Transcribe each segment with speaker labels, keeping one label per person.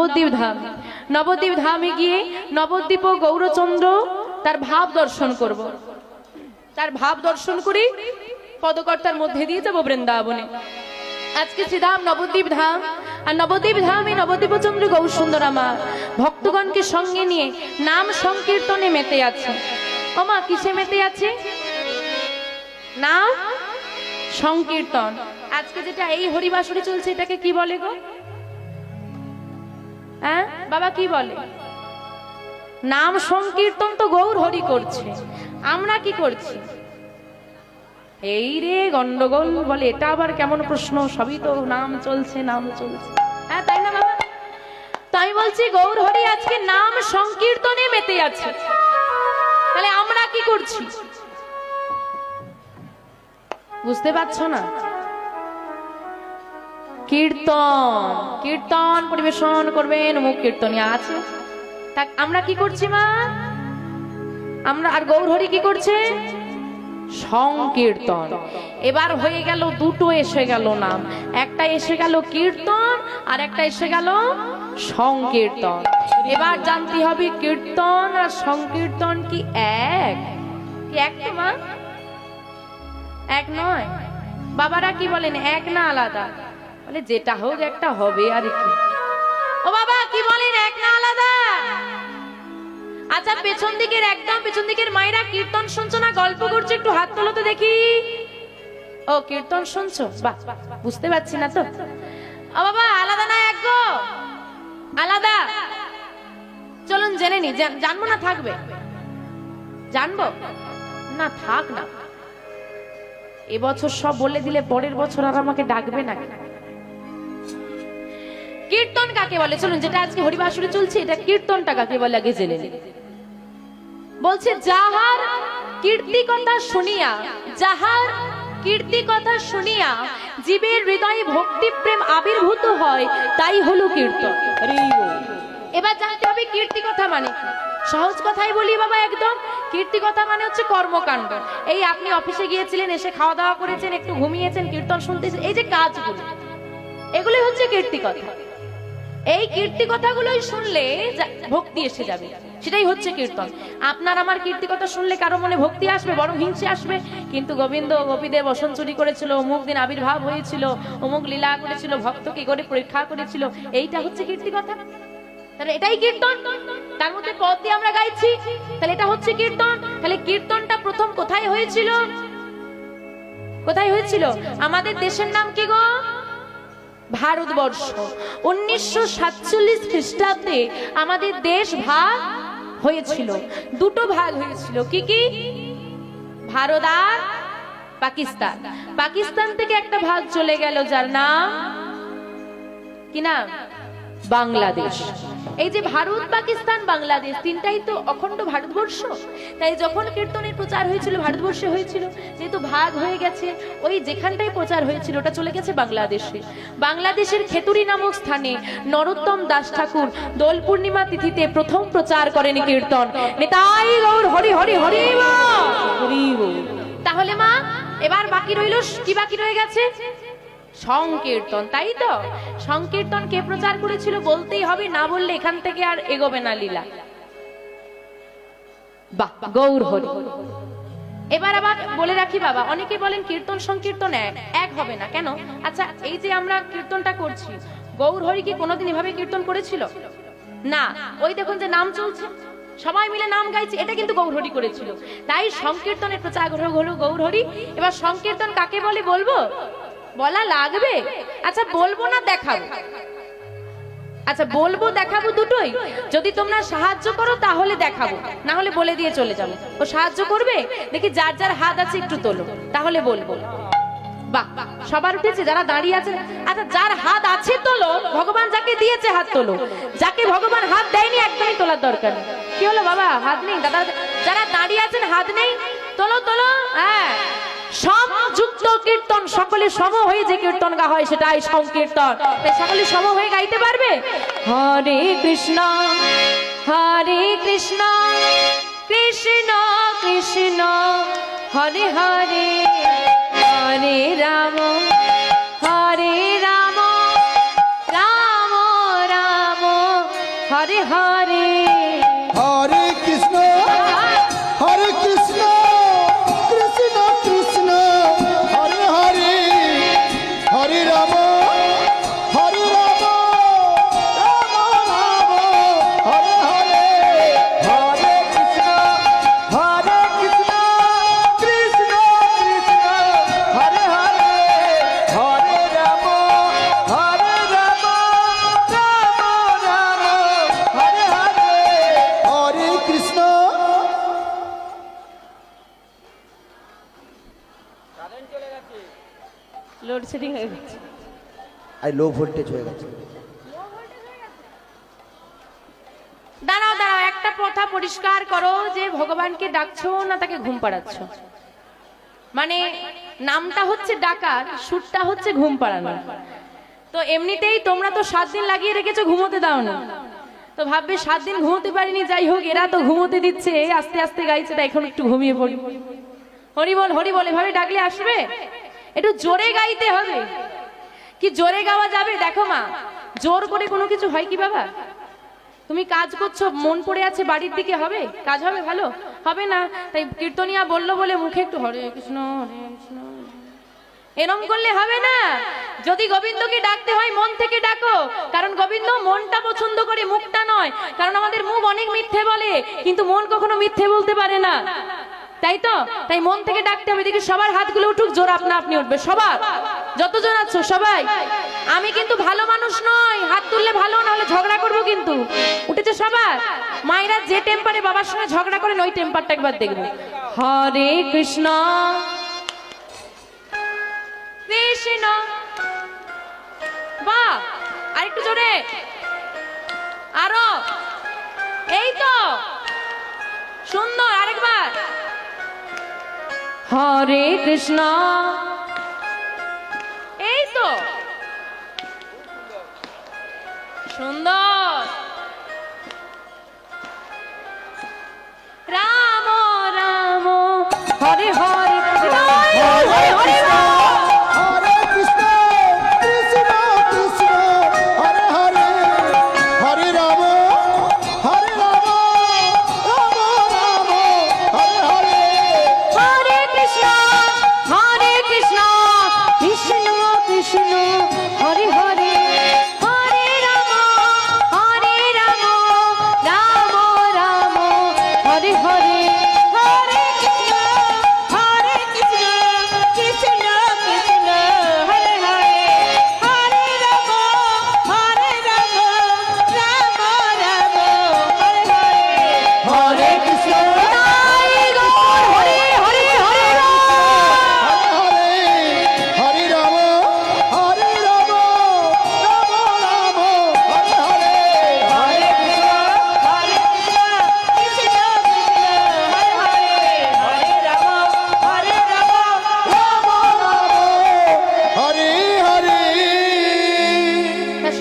Speaker 1: নবদ্বীপ ধাম নবদ্বীপ ধামে গিয়ে নবদ্বীপ ও গৌরচন্দ্র তার ভাব দর্শন করব। তার ভাব দর্শন করে পদকর্তার মধ্যে দিয়ে যাবো বৃন্দাবনে আজকে শ্রীধাম নবদ্বীপ ধাম আর নবদ্বীপ ধাম এই চন্দ্র গৌরসুন্দর মা ভক্তগণকে সঙ্গে নিয়ে নাম সংকীর্তনে মেতে আছে ও মা কিসে মেতে আছে নাম সংকীর্তন আজকে যেটা এই হরিবাসরে চলছে এটাকে কি বলে গো হ্যাঁ বাবা কি বলে নাম সংকীর্তন তো গৌর হরি করছে আমরা কি করছি এই রে গন্ডগোল বলে এটা আবার কেমন প্রশ্ন সবই তো নাম চলছে নাম চলছে হ্যাঁ তাই না বাবা তো আমি বলছি গৌর হরি আজকে নাম সংকীর্তনে মেতে আছে তাহলে আমরা কি করছি বুঝতে পারছো না কীর্তন কীর্তন পরিবেশন করবেন মুখ কীর্তন আছে তা আমরা কি করছি মা আমরা আর গৌরহরি কি করছে সংকীর্তন এবার হয়ে গেল দুটো এসে গেল নাম একটা এসে গেল কীর্তন আর একটা এসে গেল সংকীর্তন এবার জানতে হবে কীর্তন আর সংকীর্তন কি এক কি এক মা এক নয় বাবারা কি বলেন এক না আলাদা বলে যেটা হোক একটা হবে আর কি ও বাবা কি বলেন এক না আলাদা আচ্ছা পেছন দিকের একদম পেছন দিকের মায়েরা কীর্তন শুনছো না গল্প করছো একটু হাত তোলো তো দেখি ও কীর্তন শুনছো বাহ বুঝতে পারছি না তো ও বাবা আলাদা না এক গো আলাদা চলুন জেনে নি জানবো না থাকবে জানবো না থাক না এবছর সব বলে দিলে পরের বছর আর আমাকে ডাকবে নাকি কীর্তন কাকে বলে চলুন যেটা আজকে হরিবাসুরে চলছে এটা কীর্তনটা কাকে বলে আগে জেনে বলছে যাহার কীর্তি কথা শুনিয়া যাহার কীর্তি কথা শুনিয়া জীবের হৃদয়ে ভক্তি প্রেম আবির্ভূত হয় তাই হলো কীর্তন এবার জানতে হবে কীর্তি কথা মানে সহজ কথাই বলি বাবা একদম কীর্তি কথা মানে হচ্ছে কর্মকাণ্ড এই আপনি অফিসে গিয়েছিলেন এসে খাওয়া দাওয়া করেছেন একটু ঘুমিয়েছেন কীর্তন শুনতেছেন এই যে কাজগুলো এগুলোই হচ্ছে কীর্তি কথা এই কীর্তি কথাগুলোই শুনলে ভক্তি এসে যাবে সেটাই হচ্ছে কীর্তন আপনার আমার কীর্তি কথা শুনলে কারো মনে ভক্তি আসবে বরং হিংসে আসবে কিন্তু গোবিন্দ গোপীদেব বসন চুরি করেছিল অমুক দিন আবির্ভাব হয়েছিল অমুক লীলা করেছিল ভক্তকে করে পরীক্ষা করেছিল এইটা হচ্ছে কীর্তি কথা তাহলে এটাই কীর্তন তার মধ্যে পদ দিয়ে আমরা গাইছি তাহলে এটা হচ্ছে কীর্তন তাহলে কীর্তনটা প্রথম কোথায় হয়েছিল কোথায় হয়েছিল আমাদের দেশের নাম কি গো ভারতবর্ষ উনিশশো সাতচল্লিশ খ্রিস্টাব্দে আমাদের দেশ ভাগ হয়েছিল দুটো ভাগ হয়েছিল কি কি ভারত আর পাকিস্তান পাকিস্তান থেকে একটা ভাগ চলে গেল যার নাম কি নাম বাংলাদেশ এই যে ভারত পাকিস্তান বাংলাদেশ তিনটাই তো অখণ্ড ভারতবর্ষ তাই যখন কীর্তনের প্রচার হয়েছিল ভারতবর্ষে হয়েছিল যেহেতু ভাগ হয়ে গেছে ওই যেখানটায় প্রচার হয়েছিল ওটা চলে গেছে বাংলাদেশে বাংলাদেশের খেতুরি নামক স্থানে নরোত্তম দাস ঠাকুর দোল পূর্ণিমা তিথিতে প্রথম প্রচার করেন কীর্তন নেতাই গৌর হরি হরি হরি তাহলে মা এবার বাকি রইল কি বাকি রয়ে গেছে সংকীর্তন তাই তো সংকীর্তন কে প্রচার করেছিল বলতেই হবে না বললে এখান থেকে আর এগোবে না লীলা গৌর হরি এবার আবার বলে রাখি বাবা অনেকে বলেন কীর্তন সংকীর্তন এক এক হবে না কেন আচ্ছা এই যে আমরা কীর্তনটা করছি গৌর হরি কি কোনোদিন এভাবে কীর্তন করেছিল না ওই দেখুন যে নাম চলছে সবাই মিলে নাম গাইছে এটা কিন্তু গৌরহরি করেছিল তাই সংকীর্তনের প্রচার হলো হরি এবার সংকীর্তন কাকে বলে বলবো বলা লাগবে আচ্ছা বলবো না দেখাবো আচ্ছা বলবো দেখাবো দুটোই যদি তোমরা সাহায্য করো তাহলে দেখাবো না হলে বলে দিয়ে চলে যাবো ও সাহায্য করবে দেখি যার যার হাত আছে একটু তোলো তাহলে বলবো বাহ সবার উঠেছে যারা দাঁড়িয়ে আছে আচ্ছা যার হাত আছে তোলো ভগবান যাকে দিয়েছে হাত তোলো যাকে ভগবান হাত দেয়নি একদমই তোলার দরকার কি হলো বাবা হাত নেই দাদা যারা দাঁড়িয়ে আছেন হাত নেই তোলো তোলো হ্যাঁ সমযুক্ত কীর্তন সকলে সম হয়ে যে কীর্তন গা হয় সেটাই সংকীর্তন সকলে সম হয়ে গাইতে পারবে হরে কৃষ্ণ হরে কৃষ্ণ কৃষ্ণ কৃষ্ণ হরে হরে হরে রাম হরে রাম রাম রাম হরে হরে লোডশেডিং হয়ে গেছে
Speaker 2: আর লো ভোল্টেজ হয়ে গেছে
Speaker 1: দাঁড়াও দাঁড়াও একটা কথা পরিষ্কার করো যে ভগবানকে ডাকছো না তাকে ঘুম পাড়াচ্ছ মানে নামটা হচ্ছে ডাকার সুরটা হচ্ছে ঘুম পাড়ানো তো এমনিতেই তোমরা তো সাত দিন লাগিয়ে রেখেছো ঘুমোতে দাও না তো ভাববে সাত দিন ঘুমোতে পারিনি যাই হোক এরা তো ঘুমোতে দিচ্ছে আস্তে আস্তে গাইছে এখন একটু ঘুমিয়ে পড়ি হরি বল হরি বল এভাবে ডাকলে আসবে একটু জোরে গাইতে হবে কি জোরে গাওয়া যাবে দেখো মা জোর করে কোনো কিছু হয় কি বাবা তুমি কাজ করছো মন পড়ে আছে বাড়ির দিকে হবে কাজ হবে ভালো হবে না তাই কীর্তনিয়া বললো বলে মুখে একটু হরে কৃষ্ণ হরে কৃষ্ণ এরম করলে হবে না যদি গোবিন্দকে ডাকতে হয় মন থেকে ডাকো কারণ গোবিন্দ মনটা পছন্দ করে মুখটা নয় কারণ আমাদের মুখ অনেক মিথ্যে বলে কিন্তু মন কখনো মিথ্যে বলতে পারে না তাই তো তাই মন থেকে ডাকতে হবে দেখি সবার হাতগুলো উঠুক জোর আপনা আপনি উঠবে সবার যতজন আছো সবাই আমি কিন্তু ভালো মানুষ নই হাত তুললে ভালো না হলে ঝগড়া করব কিন্তু উঠেছে সবার মায়েরা যে টেম্পারে বাবার সঙ্গে ঝগড়া করেন ওই টেম্পারটা একবার দেখবে হরে কৃষ্ণ কৃষ্ণ বা একটু জোরে আরো এই তো সুন্দর আরেকবার হরে কৃষ্ণ এই তো সুন্দর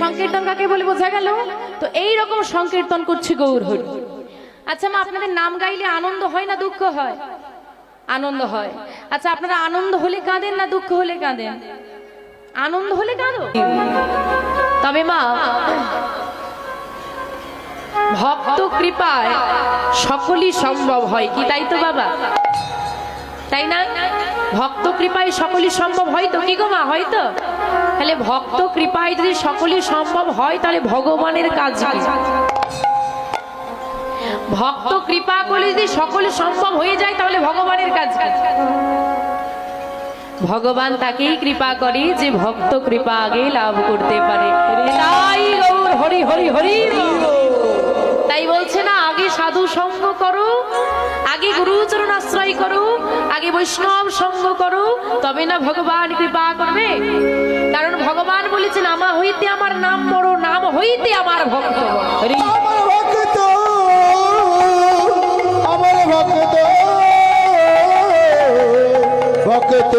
Speaker 1: সংকীর্তন কাকে বলে বোঝা গেল তো এই রকম সংকীর্তন করছে গৌর হরি আচ্ছা মা আপনাদের নাম গাইলে আনন্দ হয় না দুঃখ হয় আনন্দ হয় আচ্ছা আপনারা আনন্দ হলে কাঁদেন না দুঃখ হলে কাঁদেন আনন্দ হলে কাঁদো তবে মা ভক্ত কৃপায় সকলই সম্ভব হয় কি তাই তো বাবা তাই না ভক্ত কৃপায় সকলই সম্ভব হয় তো কি গো মা হয় তো তাহলে ভক্ত কৃপায় যদি সকলে সম্ভব হয় তাহলে ভগবানের কাজ ভক্ত কৃপা করলে যদি সকলে সম্ভব হয়ে যায় তাহলে ভগবানের কাজ ভগবান তাকেই কৃপা করে যে ভক্ত কৃপা আগে লাভ করতে পারে হরি হরি হরি তাই বলছে না আগে সাধু সঙ্গ করো আগে গুরুচরণ আশ্রয় করো আগে বৈষ্ণব সঙ্গ করো তবে না ভগবান কৃপা করবে কারণ ভগবান বলেছেন আমার হইতে আমার নাম বড় নাম হইতে আমার ভক্ত ভক্ত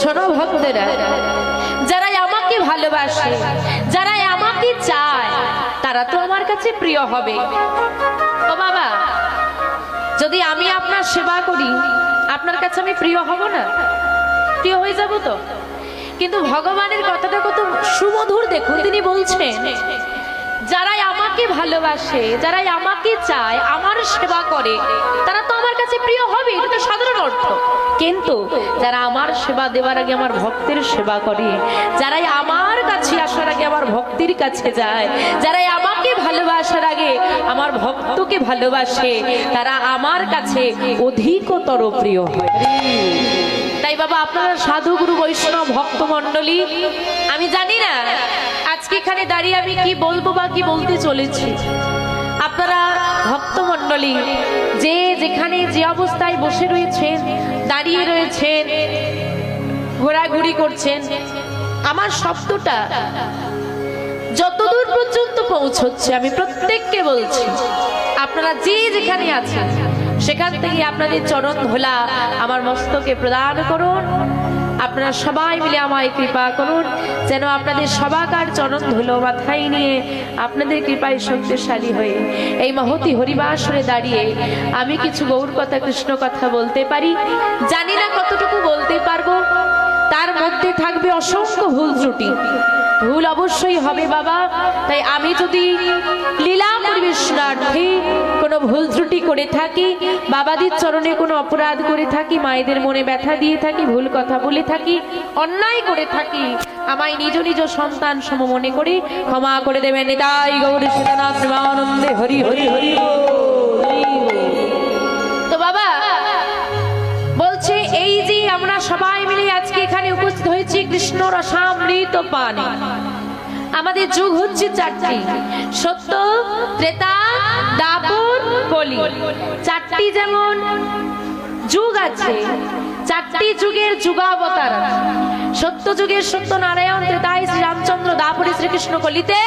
Speaker 1: শোনো আমাকে ভালোবাসে তারা তো আমার কাছে প্রিয় হবে ও বাবা যদি আমি আপনার সেবা করি আপনার কাছে আমি প্রিয় হব না প্রিয় হয়ে যাব তো কিন্তু ভগবানের কথাটা কত সুমধুর দেখুন তিনি বলছেন যারাই আমাকে ভালোবাসে যারাই আমাকে চায় আমার সেবা করে তারা তো আমার কাছে প্রিয় হবে এটা তো সাধারণ অর্থ কিন্তু যারা আমার সেবা দেওয়ার আগে আমার ভক্তের সেবা করে যারাই আমার কাছে আসার আগে আমার ভক্তির কাছে যায় যারাই আমাকে ভালোবাসার আগে আমার ভক্তকে ভালোবাসে তারা আমার কাছে অধিকতর প্রিয় হয় তাই বাবা আপনারা সাধুগুরু বৈষ্ণব ভক্তমণ্ডলী আমি জানি না আজকে এখানে দাঁড়িয়ে আমি কি বলবো বা কি বলতে চলেছি আপনারা ভক্তমণ্ডলী যে যেখানে যে অবস্থায় বসে রয়েছেন দাঁড়িয়ে রয়েছেন ঘোরাঘুরি করছেন আমার শব্দটা যতদূর পর্যন্ত পৌঁছচ্ছে আমি প্রত্যেককে বলছি আপনারা যে যেখানে আছেন সেখান থেকে আপনাদের চরণ ধোলা আমার মস্তকে প্রদান করুন আপনারা সবাই মিলে আমায় কৃপা করুন যেন আপনাদের সবাকার চরণ ধুলো মাথায় নিয়ে আপনাদের কৃপায় শক্তিশালী হয়ে এই মহতি হরিবাসরে দাঁড়িয়ে আমি কিছু গৌর কথা কৃষ্ণ কথা বলতে পারি জানি না কতটুকু বলতে পারবো তার মধ্যে থাকবে অসংখ্য ভুল ত্রুটি ভুল অবশ্যই হবে বাবা তাই আমি যদি লীলা পরিবেশনার্থে কোনো ভুল ত্রুটি করে থাকি বাবাদের চরণে কোনো অপরাধ করে থাকি মায়েদের মনে ব্যথা দিয়ে থাকি ভুল কথা বলে থাকি অন্যায় করে থাকি আমায় নিজ নিজ সন্তান সম মনে করে ক্ষমা করে দেবেন তাই গৌরী সীতানাথ আনন্দে হরি হরি হরি তো বাবা বলছে এই যে আমরা সবাই মিলে এখানে উপস্থিত হয়েছি কৃষ্ণ রসামৃত পানি আমাদের যুগ হচ্ছে চারটি সত্য ত্রেতা দাপুর কলি চারটি যেমন যুগ আছে চারটি যুগের যুগাবতার সত্য যুগের সত্য নারায়ণ ত্রেতায় শ্রীরামচন্দ্র দাপুরী শ্রীকৃষ্ণ কলিতে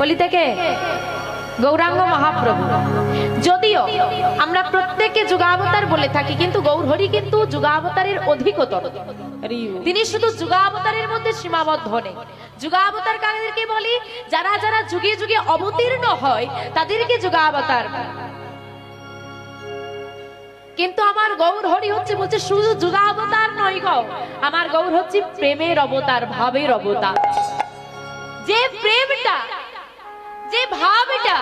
Speaker 1: কলিতে কে গৌরাঙ্গ মহাপ্রভু যদিও আমরা প্রত্যেকে যুগাবতার বলে থাকি কিন্তু গৌরহরি কিন্তু যুগাবতারের অধিকতর তিনি শুধু যুগাবতারের মধ্যে সীমাবদ্ধ নেই যুগাবতার কাদেরকে বলি যারা যারা যুগে যুগে অবতীর্ণ হয় তাদেরকে যুগাবতার কিন্তু আমার গৌর হরি হচ্ছে বলছে শুধু যুগা অবতার নয় গো আমার গৌর হচ্ছে প্রেমের অবতার ভাবের অবতার যে প্রেমটা যে ভাব এটা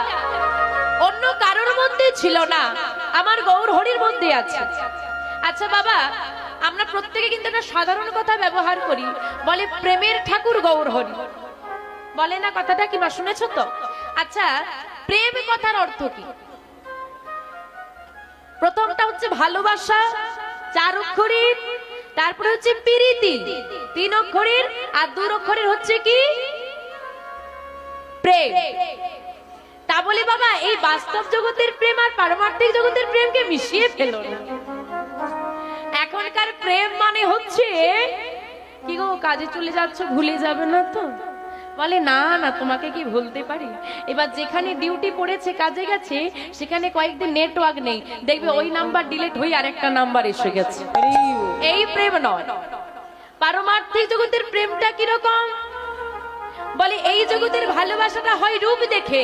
Speaker 1: অন্য কারোর মধ্যে ছিল না আমার গৌর হরির মধ্যে আছে আচ্ছা বাবা আমরা প্রত্যেকে কিন্তু একটা সাধারণ কথা ব্যবহার করি বলে প্রেমের ঠাকুর গৌর হরি বলে না কথাটা কি বা শুনেছ তো আচ্ছা প্রেম কথার অর্থ কি প্রথমটা হচ্ছে ভালোবাসা চার অক্ষরের তারপরে হচ্ছে পিরিতি তিন অক্ষরের আর দুই অক্ষরের হচ্ছে কি প্রেম তা বলে বাবা এই বাস্তব জগতের প্রেম আর পারমার্থিক জগতের প্রেমকে মিশিয়ে ফেল না এখনকার প্রেম মানে হচ্ছে কি গো কাজে চলে যাচ্ছ ভুলে যাবে না তো বলে না না তোমাকে কি ভুলতে পারি এবার যেখানে ডিউটি পড়েছে কাজে গেছে সেখানে কয়েকদিন নেটওয়ার্ক নেই দেখবে ওই নাম্বার ডিলিট হয়ে আর একটা নাম্বার এসে গেছে এই প্রেম নয় পারমার্থিক জগতের প্রেমটা কিরকম বলে এই জগতের ভালোবাসাটা হয় রূপ দেখে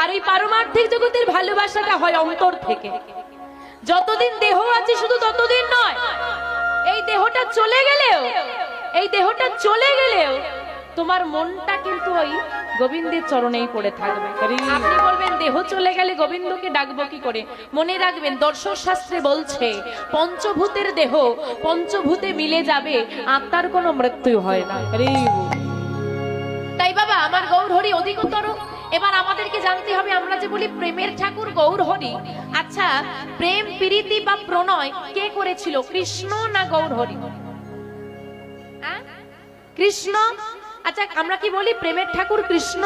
Speaker 1: আর ওই পারমার্থিক জগতের ভালোবাসাটা হয় অন্তর থেকে যতদিন দেহ আছে শুধু ততদিন নয় এই দেহটা চলে গেলেও এই দেহটা চলে গেলেও তোমার মনটা কিন্তু ওই গোবিন্দের চরণেই পড়ে থাকবে আপনি বলবেন দেহ চলে গেলে গোবিন্দকে ডাকবো কি করে মনে রাখবেন দর্শক শাস্ত্রে বলছে পঞ্চভূতের দেহ পঞ্চভূতে মিলে যাবে আত্মার কোনো মৃত্যু হয় না তাই বাবা আমার গৌর হরি অধিকতর এবার আমাদেরকে জানতে হবে আমরা যে বলি প্রেমের ঠাকুর গৌর হরি আচ্ছা প্রেম প্রীতি বা প্রণয় কে করেছিল কৃষ্ণ না গৌর হরি কৃষ্ণ আচ্ছা আমরা কি বলি প্রেমের ঠাকুর কৃষ্ণ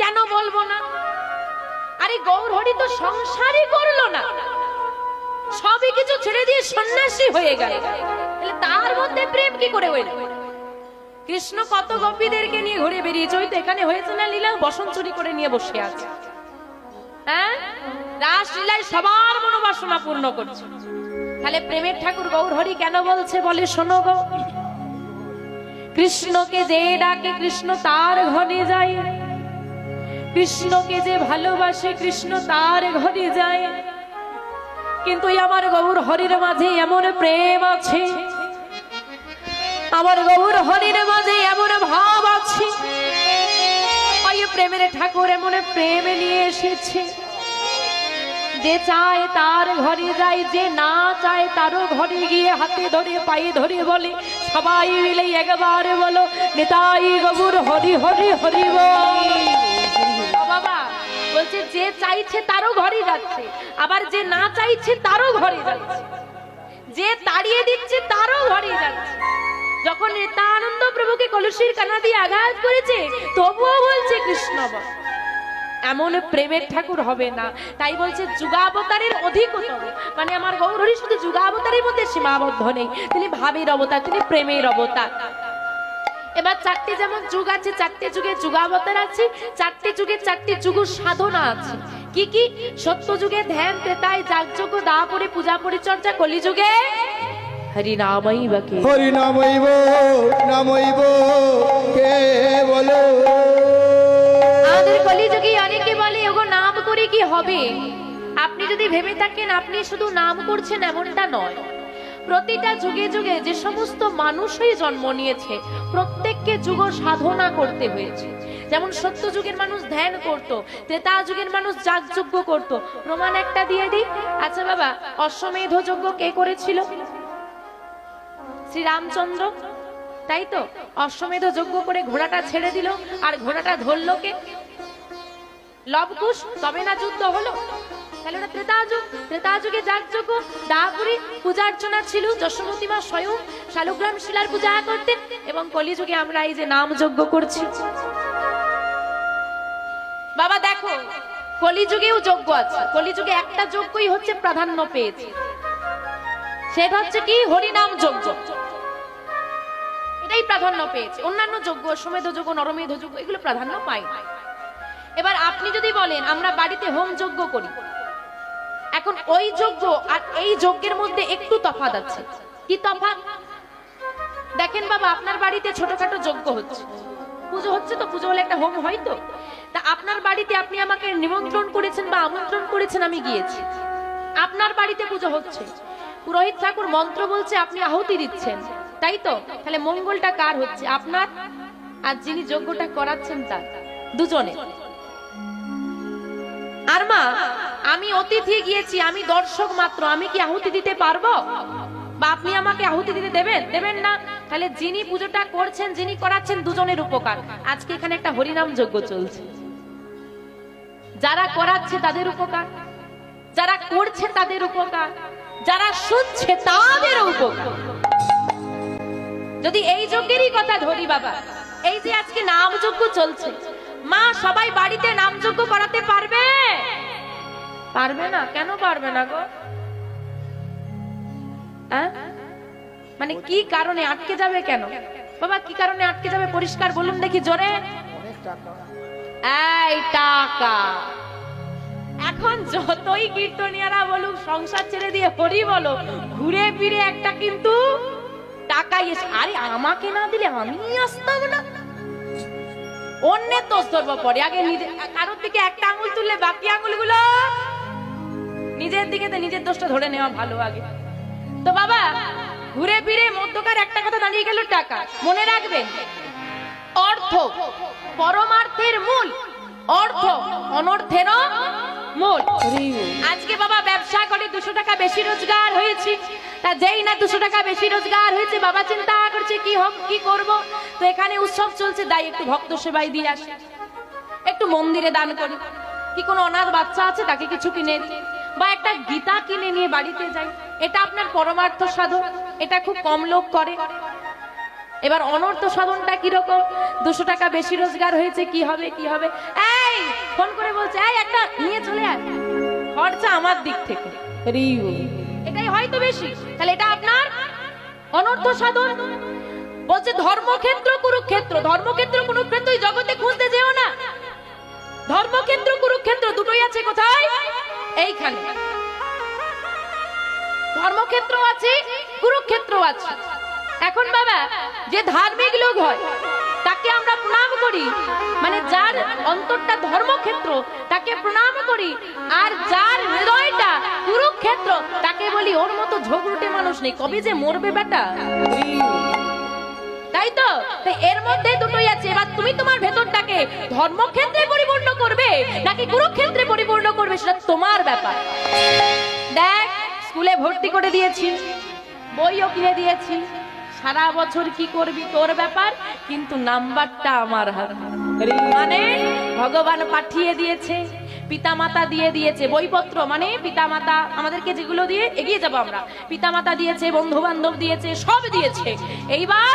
Speaker 1: কেন বলবো না আরে গৌর হরি তো সংসারই করলো না সবই কিছু ছেড়ে দিয়ে সন্ন্যাসী হয়ে গেল তার মধ্যে প্রেম কি করে হইল কৃষ্ণ কত গোপীদেরকে নিয়ে ঘুরে বেরিয়েছে ওই তো এখানে হয়েছে না লীলা বসন্ত চুরি করে নিয়ে বসে আছে হ্যাঁ রাসলীলায় সবার মনোবাসনা পূর্ণ করছে তাহলে প্রেমের ঠাকুর গৌর হরি কেন বলছে বলে শোনো গো কৃষ্ণকে যে ডাকে কৃষ্ণ তার ঘরে যায় কৃষ্ণকে যে ভালোবাসে কৃষ্ণ তার ঘরে যায় কিন্তু আমার গৌর হরির মাঝে এমন প্রেম আছে আমার গৌর হরির মাঝে এমন ভাব আছে ওই প্রেমের ঠাকুর এমন প্রেম নিয়ে এসেছে যে চায় তার ঘরে যায় যে না চায় তারও ঘরে গিয়ে হাতে ধরে পায়ে ধরে বলে সবাই মিলে একবার বলো নেতাই গবুর হরি হরি হরি বাবা বলছে যে চাইছে তারও ঘরে যাচ্ছে আবার যে না চাইছে তারও ঘরে যাচ্ছে যে তাড়িয়ে দিচ্ছে তারও ঘরে যাচ্ছে যখন নিত্যানন্দ প্রভুকে কলসির কানা দিয়ে আঘাত করেছে তবুও বলছে কৃষ্ণ এমন প্রেমের ঠাকুর হবে না তাই বলছে যুগাবতারের অধিকতর মানে আমার গৌরী শুধু যুগাবতারের মধ্যে সীমাবদ্ধ নেই তিনি ভাবের অবতার তিনি প্রেমের অবতার এবার চারটি যেমন যুগ আছে চারটি যুগে যুগাবতার আছে চারটি যুগে চারটি যুগ সাধনা আছে কি কি সত্য যুগে ধ্যান ত্রেতায় যাগযোগ্য দা পরে পূজা পরিচর্যা কলিযুগে হরি নামৈব কে
Speaker 2: হরি নামৈব নামৈব কে বলো
Speaker 1: আমাদের কলিযুগে অনেকে বলে ওগো নাম করে কি হবে আপনি যদি ভেবে থাকেন আপনি শুধু নাম করছেন এমনটা নয় প্রতিটা যুগে যুগে যে সমস্ত মানুষই জন্ম নিয়েছে প্রত্যেককে যুগ সাধনা করতে হয়েছে যেমন সত্য যুগের মানুষ ধ্যান করত ত্রেতা যুগের মানুষ যাগ যজ্ঞ করত প্রমাণ একটা দিয়ে দিই আচ্ছা বাবা অশ্বমেধ যজ্ঞ কে করেছিল শ্রীরামচন্দ্র তাই তো অশ্বমেধ যজ্ঞ করে ঘোড়াটা ছেড়ে দিল আর ঘোড়াটা ধরলো কে লবকুশ তবে না যুদ্ধ হলো পূজা অর্চনা স্বয়ং শিলার পূজা করতেন এবং কলিযুগে আমরা এই যে নাম যজ্ঞ করছি বাবা দেখো কলিযুগেও যজ্ঞ আছে কলিযুগে একটা যজ্ঞই হচ্ছে প্রাধান্য পেয়েছে সেটা হচ্ছে কি হরিনাম যজ্ঞ এটাই প্রাধান্য পেয়েছে অন্যান্য যজ্ঞ সমেধ যজ্ঞ নরমেধ যজ্ঞ এগুলো প্রাধান্য পাই এবার আপনি যদি বলেন আমরা বাড়িতে হোম যজ্ঞ করি এখন ওই যজ্ঞ আর এই যজ্ঞের মধ্যে একটু তফাত আছে কি তফাৎ দেখেন বাবা আপনার বাড়িতে ছোটখাটো যজ্ঞ হচ্ছে পুজো হচ্ছে তো পুজো হলে একটা হোম হয় তো তা আপনার বাড়িতে আপনি আমাকে নিমন্ত্রণ করেছেন বা আমন্ত্রণ করেছেন আমি গিয়েছি আপনার বাড়িতে পুজো হচ্ছে পুরোহিত ঠাকুর মন্ত্র বলছে আপনি আহুতি দিচ্ছেন তাই তো তাহলে মঙ্গলটা কার হচ্ছে আপনার আর যিনি যজ্ঞটা করাচ্ছেন তার দুজনে আর মা আমি অতিথি গিয়েছি আমি দর্শক মাত্র আমি কি আহুতি দিতে পারবো বা আপনি আমাকে আহুতি দিতে দেবেন দেবেন না তাহলে যিনি পুজোটা করছেন যিনি করাচ্ছেন দুজনের উপকার আজকে এখানে একটা হরিনাম যজ্ঞ চলছে যারা করাচ্ছে তাদের উপকার যারা করছে তাদের উপকার যারা শুনছে তাদের যদি এই যজ্ঞেরই কথা ধরি বাবা এই যে আজকে নাম যজ্ঞ চলছে মা সবাই বাড়িতে নাম যজ্ঞ করাতে পারবে পারবে না কেন পারবে না গো মানে কি কারণে আটকে যাবে কেন বাবা কি কারণে আটকে যাবে পরিষ্কার বলুন দেখি জোরে টাকা এখন যতই কীর্তনিয়ারা বলুক সংসার ছেড়ে দিয়ে হরি বলো ঘুরে ফিরে একটা কিন্তু টাকা এসে আরে আমাকে না দিলে আমি আসতাম না অন্যের দোষ ধরবো পরে আগে কারোর দিকে একটা আঙুল তুললে বাকি আঙুলগুলো নিজের দিকে তো নিজের দোষটা ধরে নেওয়া ভালো আগে তো বাবা ঘুরে ফিরে মধ্যকার একটা কথা দাঁড়িয়ে গেল টাকা মনে রাখবেন অর্থ পরমার্থের মূল অর্থ অনর্থের মোট আজকে বাবা ব্যবসা করে দুশো টাকা বেশি রোজগার হয়েছে তা যেই না দুশো টাকা বেশি রোজগার হয়েছে বাবা চিন্তা করছে কি হোক কি করব তো এখানে উৎসব চলছে তাই একটু ভক্ত সেবাই দিয়ে একটু মন্দিরে দান করি কি কোনো অনাথ বাচ্চা আছে তাকে কিছু কিনে বা একটা গীতা কিনে নিয়ে বাড়িতে যাই এটা আপনার পরমার্থ সাধন এটা খুব কম লোক করে এবার অনর্থ সাধনটা কিরকম দুশো টাকা বেশি রোজগার হয়েছে কি হবে কি হবে এই ফোন করে বলছে এই একটা নিয়ে চলে আয় খরচা আমার দিক থেকে এটাই হয়তো বেশি তাহলে এটা আপনার অনর্থ সাধন বলছে ধর্মক্ষেত্র কুরুক্ষেত্র ধর্মক্ষেত্র কুরুক্ষেত্রই জগতে খুঁজতে যেও না ধর্মক্ষেত্র কুরুক্ষেত্র দুটোই আছে কোথায় এইখানে ধর্মক্ষেত্র আছে কুরুক্ষেত্র আছে এখন বাবা যে ধার্মিক লোক হয় অন্তরটা ধর্মক্ষেত্র তাকে প্রণাম করি আর যার হৃদয়টা কুরুক্ষেত্র তাকে বলি ওর মতো ঝগড়ুটে মানুষ নেই কবে যে মরবে বেটা তাই তো এর মধ্যে দুটোই আছে এবার তুমি তোমার ভেতরটাকে ধর্মক্ষেত্রে পরিপূর্ণ করবে নাকি কুরুক্ষেত্রে পরিপূর্ণ করবে সেটা তোমার ব্যাপার দেখ স্কুলে ভর্তি করে দিয়েছি বইও কিনে দিয়েছি সারা বছর কি করবি তোর ব্যাপার কিন্তু নাম্বারটা আমার হাতে মানে ভগবান পাঠিয়ে দিয়েছে পিতামাতা দিয়ে দিয়েছে বইপত্র মানে পিতামাতা আমাদেরকে যেগুলো দিয়ে এগিয়ে যাবো আমরা পিতামাতা দিয়েছে বন্ধু বান্ধব দিয়েছে সব দিয়েছে এইবার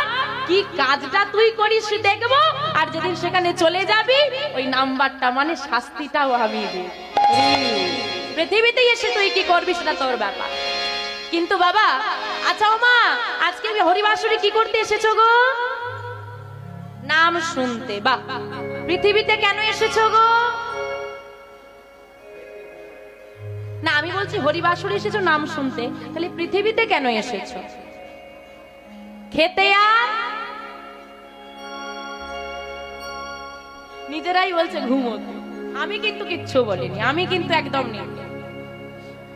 Speaker 1: কি কাজটা তুই করিস দেখব আর যেদিন সেখানে চলে যাবি ওই নাম্বারটা মানে শাস্তিটাও আমি পৃথিবীতেই পৃথিবীতে এসে তুই কি করবি সেটা তোর ব্যাপার কিন্তু বাবা আচ্ছা মা আজকে হরিবাসরে কি করতে এসেছো গো নাম শুনতে বা পৃথিবীতে কেন এসেছো গো না আমি বলছি হরিবাসরে এসেছো নাম শুনতে তাহলে পৃথিবীতে কেন এসেছো খেতে আর নিজেরাই বলছে ঘুমোত আমি কিন্তু কিচ্ছু বলিনি আমি কিন্তু একদম নেই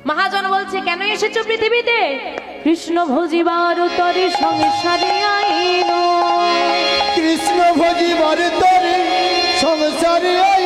Speaker 1: মহাজন বলছে কেন এসেছো পৃথিবীতে কৃষ্ণ ভজিবার তরে সংসারে আইন
Speaker 2: কৃষ্ণ ভজিবার তরে সংসারে আইন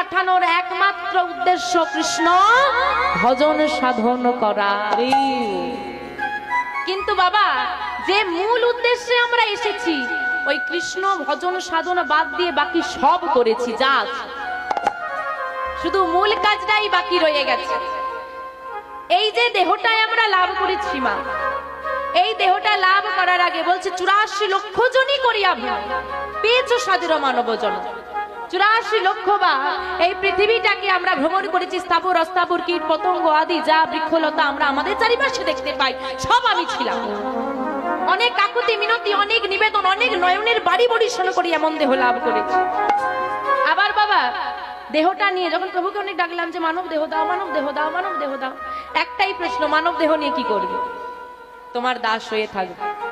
Speaker 1: পাঠানোর একমাত্র উদ্দেশ্য কৃষ্ণ ভজন সাধন করা কিন্তু বাবা যে মূল উদ্দেশ্যে আমরা এসেছি ওই কৃষ্ণ ভজন সাধন বাদ দিয়ে বাকি সব করেছি যা শুধু মূল কাজটাই বাকি রয়ে গেছে এই যে দেহটায় আমরা লাভ করেছি মা এই দেহটা লাভ করার আগে বলছে চুরাশি লক্ষ জনই করিয়া পেয়েছ সাধুর মানব জনতা চুরাশি লক্ষ বা এই পৃথিবীটাকে আমরা ভ্রমণ করেছি স্থাবর অস্থাবর কীট পতঙ্গ আদি যা বৃক্ষলতা আমরা আমাদের চারিপাশে দেখতে পাই সব আমি ছিলাম অনেক কাকুতি মিনতি অনেক নিবেদন অনেক নয়নের বাড়ি পরিশ্রম করি এমন দেহ লাভ করেছি আবার বাবা দেহটা নিয়ে যখন প্রভুকে অনেক ডাকলাম যে মানব দেহ দাও মানব দেহ দাও মানব দেহ দাও একটাই প্রশ্ন মানব দেহ নিয়ে কি করবে তোমার দাস হয়ে থাকবে